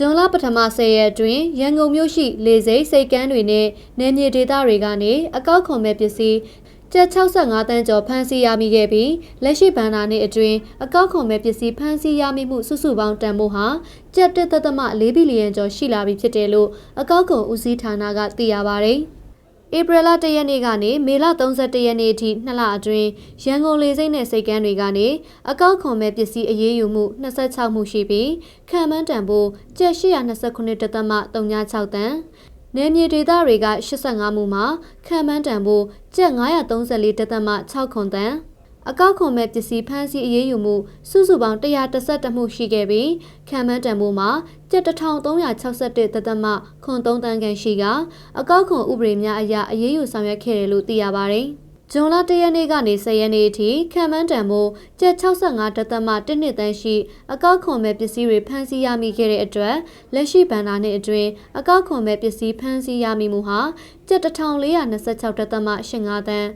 ဇွန်လပထမ10ရက်အတွင်းရန်ကုန်မြို့ရှိလေဆိပ်စိတ်ကမ်းတွေနဲ့နယ်မြေဒေသတွေကနေအကောက်ခွန်မဲ့ပစ္စည်းကျပ်65တန်းကျော်ဖမ်းဆီးရမိခဲ့ပြီးလက်ရှိဘဏ္ဍာနှစ်အတွင်းအကောက်ခွန်မဲ့ပစ္စည်းဖမ်းဆီးရမိမှုစုစုပေါင်းတန်ဖိုးဟာကျပ်1.4ဘီလီယံကျော်ရှိလာပြီဖြစ်တယ်လို့အကောက်ခွန်ဦးစီးဌာနကသိရပါဗျ။ ဧပြီလ1ရက်နေ့ကနေမေလ31ရက်နေ့အထိနှစ်လအတွင်းရန်ကုန်လေဆိပ်နဲ့စိတ်ကမ်းတွေကနေအကောက်ခွန်မဲ့ပစ္စည်းအရေးယူမှု26မှုရှိပြီးခံမှန်းတန်ဖိုးကျပ်829.36တန်နယ်မြေဒေသတွေက85မှုမှာခံမှန်းတန်ဖိုးကျပ်934.6ခွန်တန် အကောက်ခွန်မဲ့ပစ္စည်းဖမ်းဆီးအရေးယူမှုစုစုပေါင်း132မှုရှိခဲ့ပြီးခံမှန်းတန်ဖိုးမှာကျပ်1361တသမခွန်3တန်းခန့်ရှိကအကောက်ခွန်ဥပဒေများအရအရေးယူဆောင်ရွက်ခဲ့တယ်လို့သိရပါတယ်။ဇွန်လ၁ရက်နေ့ကနေ10ရက်နေ့အထိခံမှန်းတန်မိုးကျပ်65တသမ1နှစ်တန်းရှိအကောက်ခွန်မဲ့ပစ္စည်းတွေဖမ်းဆီးရမိခဲ့တဲ့အတွက်လက်ရှိဘဏ္ဍာနှစ်အတွင်းအကောက်ခွန်မဲ့ပစ္စည်းဖမ်းဆီးရမိမှုဟာကျပ်1426တသမ85တန်း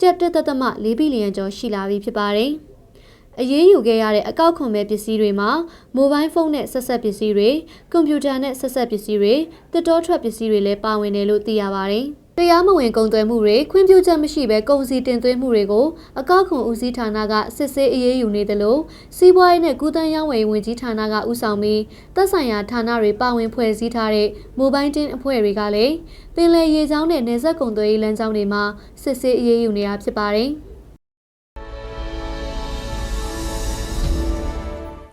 ကျပ်1တသမ4ဘီလီယံကျော်ရှိလာပြီဖြစ်ပါတယ်။အရေးယူခဲ့ရတဲ့အကောက်ခွန်မဲ့ပစ္စည်းတွေမှာမိုဘိုင်းဖုန်းနဲ့ဆက်ဆက်ပစ္စည်းတွေကွန်ပျူတာနဲ့ဆက်ဆက်ပစ္စည်းတွေတစ်တောထွက်ပစ္စည်းတွေလည်းပါဝင်တယ်လို့သိရပါတယ်။ တရားမဝင်ကုန်သွယ်မှုတွေခွင့်ပြုချက်မရှိဘဲကုန်စည်တင်သွင်းမှုတွေကိုအကောက်ခွန်ဦးစီးဌာနကစစ်ဆေးအရေးယူနေတယ်လို့စီးပွားရေးနဲ့ကုသန်းရောင်းဝယ်ရေးဝန်ကြီးဌာနကဦးဆောင်ပြီးသက်ဆိုင်ရာဌာနတွေပါဝင်ဖွဲ့စည်းထားတဲ့မိုဘိုင်းတင်းအဖွဲ့တွေကလည်းပင်လယ်ရေကြောင်းနဲ့နယ်စပ်ကုန်သွယ်ရေးလမ်းကြောင်းတွေမှာစစ်ဆေးအရေးယူနေတာဖြစ်ပါတယ်။